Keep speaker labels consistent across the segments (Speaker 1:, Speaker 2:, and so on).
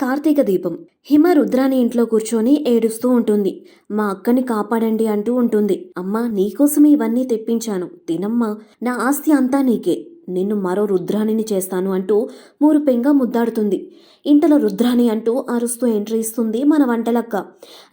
Speaker 1: కార్తీక దీపం. హిమ రుద్రాని ఇంట్లో కూర్చొని ఏడుస్తూ ఉంటుంది. మా అక్కని కాపాడండి అంటూ ఉంటుంది. అమ్మా నీకోసం ఇవన్నీ తెప్పించాను. తినమ్మా నా ఆస్తి అంతా నీకే. నిన్ను మరో రుద్రాణిని చేస్తాను అంటూ మూరుపెంగా ముద్దాడుతుంది. ఇంటలో రుద్రాణి అంటూ అరుస్తూ ఎంట్రీ ఇస్తుంది మన వంటలక్క.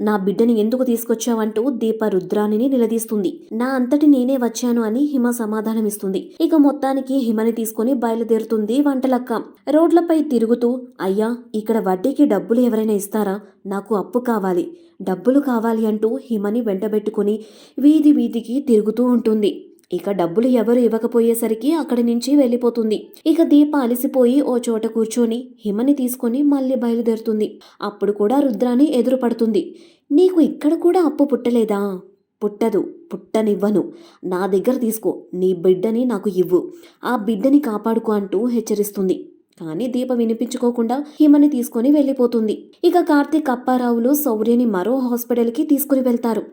Speaker 1: నా బిడ్డని ఎందుకు తీసుకొచ్చావంటూ దీప రుద్రాణిని నిలదీస్తుంది. నా అంతటి నేనే వచ్చాను అని హిమ సమాధానమిస్తుంది. ఇక మొత్తానికి హిమని తీసుకుని బయలుదేరుతుంది వంటలక్క. రోడ్లపై తిరుగుతూ అయ్యా ఇక్కడ వడ్డీకి డబ్బులు ఎవరైనా ఇస్తారా? నాకు అప్పు కావాలి. డబ్బులు కావాలి అంటూ హిమని వెంటబెట్టుకుని వీధి వీధికి తిరుగుతూ ఉంటుంది. ఇక డబ్బులు ఎవరు ఇవ్వకపోయేసరికి అక్కడి నుంచి వెళ్ళిపోతుంది. ఇక దీప అలసిపోయి ఓ చోట కూర్చొని హిమని తీసుకొని మళ్ళీ బయలుదేరుతుంది. అప్పుడు కూడా రుద్రాని ఎదురు పడుతుంది నీకు ఇక్కడ కూడా అప్పు పుట్టలేదా? పుట్టదు పుట్టనివ్వను. నా దగ్గర తీసుకో నీ బిడ్డని నాకు ఇవ్వు. ఆ బిడ్డని కాపాడుకో అంటూ హెచ్చరిస్తుంది. కానీ దీప వినిపించుకోకుండా హిమని తీసుకుని వెళ్ళిపోతుంది. ఇక కార్తీక్ అప్పారావులు శౌర్యని మరో హాస్పిటల్కి తీసుకుని వెళ్తారు.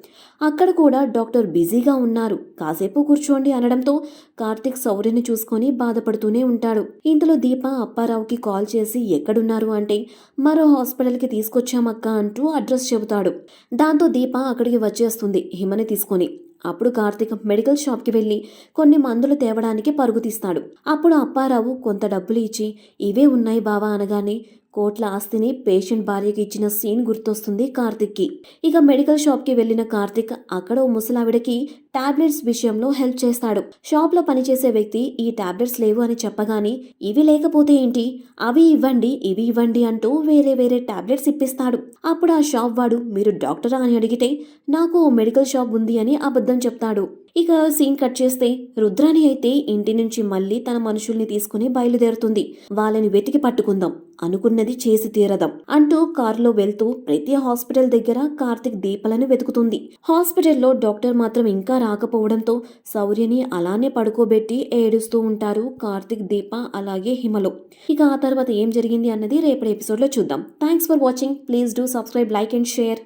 Speaker 1: అక్కడ కూడా డాక్టర్ బిజీగా ఉన్నారు. కాసేపు కూర్చోండి అనడంతో కార్తీక్ శౌర్యని చూసుకొని బాధపడుతూనే ఉంటాడు. ఇంతలో దీప అప్పారావుకి కాల్ చేసి ఎక్కడున్నారు అంటే మరో హాస్పిటల్కి తీసుకొచ్చామక్క అంటూ అడ్రస్ చెబుతాడు. దాంతో దీప అక్కడికి వచ్చేస్తుంది హిమని తీసుకొని. అప్పుడు కార్తీక్ మెడికల్ షాప్కి వెళ్ళి కొన్ని మందులు తేవడానికి పరుగు తీస్తాడు. అప్పుడు అప్పారావు కొంత డబ్బులు ఇచ్చి ఇవే ఉన్నాయి బావా అనగానే కోట్ల ఆస్తిని పేషెంట్ భార్యకి ఇచ్చిన సీన్ గుర్తొస్తుంది కార్తిక్కి. ఇక మెడికల్ షాప్కి వెళ్ళిన కార్తిక్ అక్కడ ఓ ముసలావిడకి టాబ్లెట్స్ విషయంలో హెల్ప్ చేస్తాడు. షాప్లో పనిచేసే వ్యక్తి ఈ టాబ్లెట్స్ లేవు అని చెప్పగానే ఇవి లేకపోతే ఏంటి? అవి ఇవ్వండి ఇవి ఇవ్వండి అంటూ వేరే వేరే టాబ్లెట్స్ ఇప్పిస్తాడు. అప్పుడు ఆ షాప్ వాడు మీరు డాక్టరా? అని అడిగితే నాకు ఓ మెడికల్ షాప్ ఉంది అని అబద్ధం చెప్తాడు. ఇక సీన్ కట్ చేస్తే రుద్రాని అయితే ఇంటి నుంచి మళ్ళీ తన మనుషుల్ని తీసుకుని బయలుదేరుతుంది. వాళ్ళని వెతికి పట్టుకుందాం. అనుకున్నది చేసి తీరదాం అంటూ కారులో వెళ్తూ ప్రతి హాస్పిటల్ దగ్గర కార్తిక్ దీపలను వెతుకుతుంది. హాస్పిటల్లో డాక్టర్ మాత్రం ఇంకా రాకపోవడంతో శౌర్యని అలానే పడుకోబెట్టి ఏడుస్తూ ఉంటారు కార్తిక్ దీప అలాగే హిమలో. ఇక ఆ తర్వాత ఏం జరిగింది అన్నది రేపటి ఎపిసోడ్లో చూద్దాం. Thanks for watching please do subscribe like and share